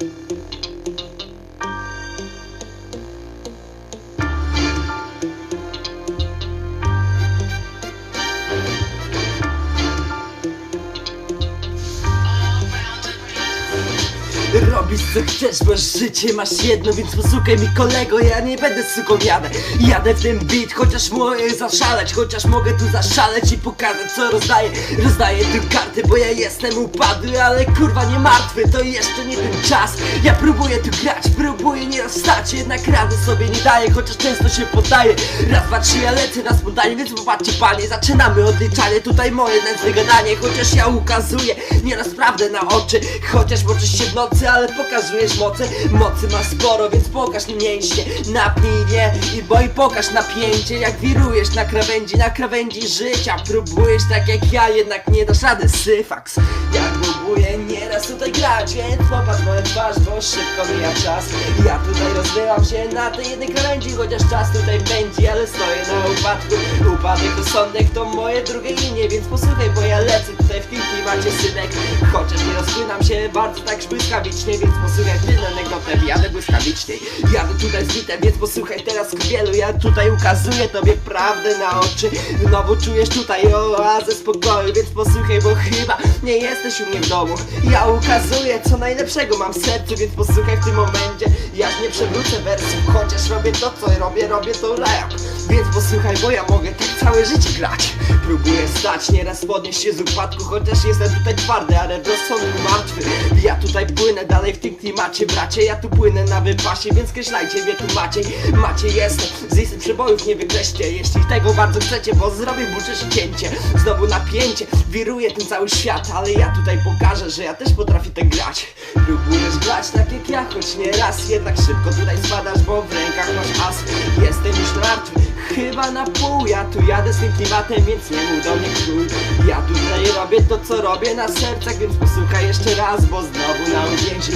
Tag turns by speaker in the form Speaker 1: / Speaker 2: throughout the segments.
Speaker 1: Thank you. Co chcesz, bo życie masz jedno Więc posłuchaj mi kolego, ja nie będę suką jadę. Jadę w ten beat, chociaż mogę zaszaleć Chociaż mogę tu zaszaleć i pokazać co rozdaję. Rozdaję tu karty, bo ja jestem upadły Ale kurwa nie martwy, to jeszcze nie ten czas. Ja próbuję tu grać, próbuję nie rozstać Jednak rady sobie nie daję, chociaż często się poddaję. Raz, dwa, trzy, ja lecę na spontanie Więc popatrzcie panie, zaczynamy odliczanie. Tutaj moje nędzne gadanie, chociaż ja ukazuję Nieraz prawdę na oczy Chociaż moczysz się w nocy, ale pokazujesz moce Mocy ma sporo, więc pokaż mi mięśnie. Napnij je i bo i pokaż napięcie. Jak wirujesz na krawędzi, na krawędzi życia Próbujesz tak jak ja, jednak nie dasz rady. Syfax Ja próbuję nieraz tutaj grać Więc popatrz moją twarz, bo szybko mija czas. Ja tutaj rozwijam się na tej jednej krawędzi Chociaż czas tutaj pędzi, ale stoję na upadku. Upadek to sądek to moje drugie imię Więc posłuchaj, bo ja lecę tutaj w kilki macie synek. Chociaż nie rozpłynam się bardzo tak błyskawicznie Więc posłuchaj tylnego notem, jadę błyskawiczniej Jadę tutaj z bitem, więc posłuchaj teraz kwielu Ja tutaj ukazuję tobie prawdę na oczy. Znowu czujesz tutaj oazę spokoju Więc posłuchaj, bo chyba nie jesteś u mnie w domu. Ja ukazuję co najlepszego mam w sercu Więc posłuchaj w tym momencie. Ja nie przewrócę wersji Chociaż robię to co robię, robię to rap. Więc posłuchaj, bo ja mogę tak całe życie grać. Próbuję stać, nieraz podnieść się z upadku Chociaż jestem tutaj twardy, ale w rozsądku martwy. Ja płynę dalej w tym klimacie bracie. Ja tu płynę na wypasie, więc kreślajcie mnie tu Maciej Maciej jestem, z listy przebojów nie wykreślcie Jeśli tego bardzo chcecie, bo zrobię burczy cięcie Znowu napięcie, wiruje ten cały świat Ale ja tutaj pokażę, że ja też potrafię tak grać. Próbujesz grać tak jak ja, choć nie raz. Jednak szybko tutaj spadasz, bo w rękach masz as. Martwy, na pół. Ja tu jadę z tym klimatem, więc nie mów do mnie król Ja tutaj robię to co robię na sercach Więc posłuchaj jeszcze raz, bo znowu na uwięzi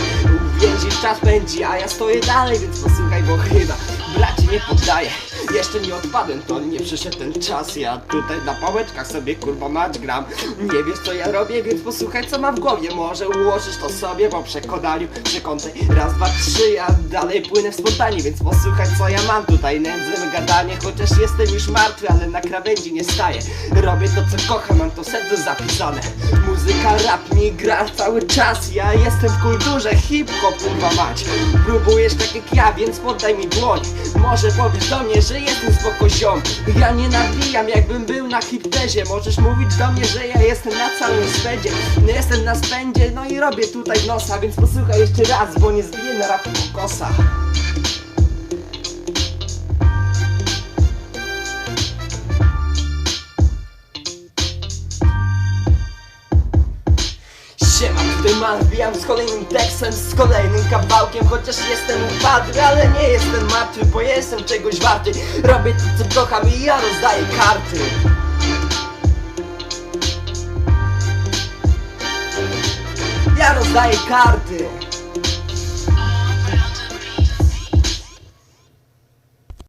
Speaker 1: Uwięzisz czas pędzi, a ja stoję dalej Więc posłuchaj, bo chyba bracie nie poddaję jeszcze nie odpadłem, to nie przyszedł ten czas. Ja tutaj na pałeczkach sobie kurwa mać gram. Nie wiesz co ja robię, więc posłuchaj co mam w głowie. Może ułożysz to sobie po przekonaniu Przy kątej raz, dwa, trzy Ja dalej płynę w spontanie, więc posłuchaj co ja mam tutaj Nędzne gadanie, chociaż jestem już martwy Ale na krawędzi nie staję. Robię to co kocham, mam to serce zapisane. Muzyka, rap mi gra cały czas. Ja jestem w kulturze, hip-hop kurwa mać. Próbujesz tak jak ja, więc poddaj mi dłoń. Może powiesz do mnie, że jestem spoko ziom Ja nie nawijam jakbym był na hiptezie Możesz mówić do mnie, że ja jestem na całym spędzie No jestem na spędzie, no i robię tutaj nosa. Więc posłuchaj jeszcze raz, bo nie zbiję na rapu kokosa Wbijam z kolejnym tekstem, z kolejnym kawałkiem Chociaż jestem upadły, ale nie jestem martwy, bo jestem czegoś warty. Robię to co kocham i ja rozdaję karty. Ja rozdaję karty